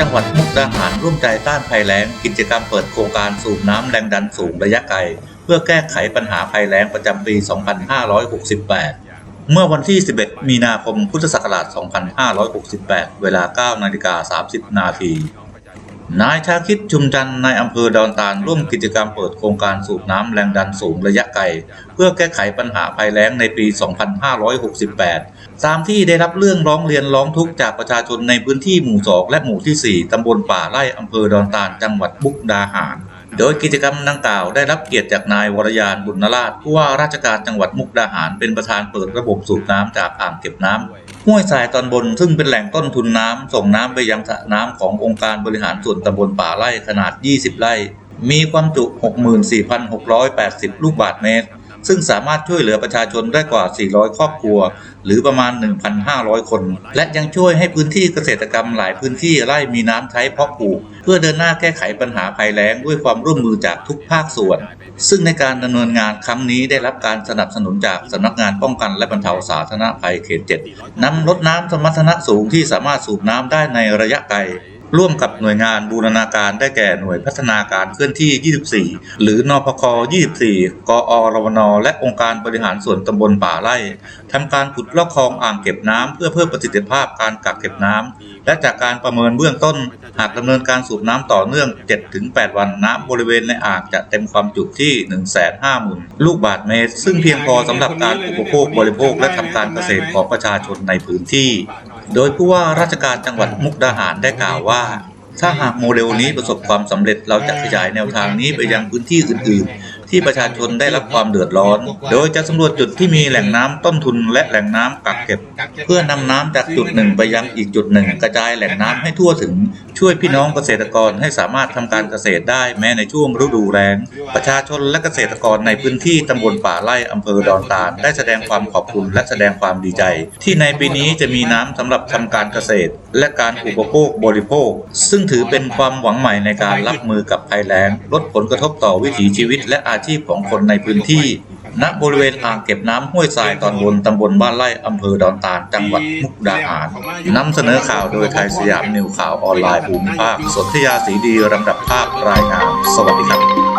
จังหวัดมุกดาหารร่วมใจต้านภัยแล้ง กิจกรรมเปิดโครงการสูบน้ำแรงดันสูงระยะไกล เพื่อแก้ไขปัญหาภัยแล้งประจำปี 2568 เมื่อวันที่ 11 มีนาคม พุทธศักราช 2568 เวลา 9 นาฬิกา 30 นาที นายชาคิดชุมจันทร์นายอำเภอดอนตาลร่วมกิจกรรมเปิดโครงการสูบน้ำแรงดันสูงระยะไกล เพื่อแก้ไขปัญหาภัยแล้งในปี 2568 ตามที่ได้รับเรื่องร้องเรียนร้องทุกข์จากประชาชนในพื้นที่หมู่ 2 และหมู่ที่ 4 ตำบลป่าไร่อำเภอดอนตาล จังหวัดมุกดาหาร โดยกิจกรรมดังกล่าวได้รับเกียรติจากนายวรยานบุญนราชผู้ว่าราชการจังหวัดมุกดาหาร เป็นประธานเปิดระบบสูบน้ำจากอ่างเก็บน้ำห้วยทรายตอนบนซึ่งเป็นแหล่งต้นทุนน้ำส่งน้ำไปยังสระน้ำขององค์การบริหารส่วนตำบลป่าไร่ขนาด 20 ไร่ มีความจุ 64,680 ลูกบาศก์เมตร ซึ่งสามารถช่วยเหลือประชาชนได้กว่า 400 ครอบครัว หรือประมาณ 1,500 คน และยังช่วยให้พื้นที่เกษตรกรรมหลายพื้นที่ไร่มีน้ำใช้เพาะปลูก เพื่อเดินหน้าแก้ไขปัญหาภัยแล้งด้วยความร่วมมือจากทุกภาคส่วน ซึ่งในการดำเนินงานครั้งนี้ได้รับการสนับสนุนจากสำนักงานป้องกันและบรรเทาสาธารณภัยเขต 7นำรถน้ำสมรรถนะสูงที่สามารถสูบน้ำได้ในระยะไกล ร่วมกับหน่วยงานบูรณาการได้แก่หน่วยพัฒนาการเคลื่อนที่ 24 หรือนพค24 กอรวนและองค์การบริหารส่วนตำบลป่าไร่ทำการขุดลอกคลองอ่างเก็บน้ำเพื่อเพิ่มประสิทธิภาพการกักเก็บน้ำและจากการประเมินเบื้องต้น หากดำเนินการสูบน้ำต่อเนื่อง 7-8 วันน้ำบริเวณในอ่างจะเต็มความจุที่ 150,000 ลูกบาศก์เมตร ซึ่งเพียงพอสำหรับการอุปโภคบริโภคและทำการเกษตรของประชาชนในพื้นที่ โดยผู้ว่าราชการจังหวัดมุกดาหารได้กล่าวว่า ถ้าหากโมเดลนี้ประสบความสำเร็จเราจะขยายแนวทางนี้ไปยังพื้นที่อื่นๆ ที่ประชาชนได้รับความเดือดร้อน โดยจะสำรวจจุดที่มีแหล่งน้ำต้นทุนและแหล่งน้ำกักเก็บ เพื่อนำน้ำจากจุดหนึ่งไปยังอีกจุดหนึ่ง กระจายแหล่งน้ำให้ทั่วถึง ช่วยพี่น้องเกษตรกรให้สามารถทำการเกษตรได้แม้ในช่วงฤดูแล้ง ประชาชนและเกษตรกรในพื้นที่ตำบลป่าไร่อำเภอดอนตาลได้แสดงความขอบคุณและแสดงความดีใจ ที่ในปีนี้จะมีน้ำสำหรับทำการเกษตร และการอุปโภคบริโภค ซึ่งถือเป็นความหวังใหม่ในการรับมือกับภัยแล้ง ลดผลกระทบต่อวิถีชีวิตและอาชีพของคนในพื้นที่ ณบริเวณอ่างเก็บน้ำห้วยทรายตอนบนตำบลบ้านไร่อำเภอดอนตาลจังหวัดมุกดาหารนำเสนอข่าวโดยไทยสยามนิวข่าวออนไลน์ภูมิภาคสนธยาสีดีลำดับภาพรายงาน สวัสดีครับ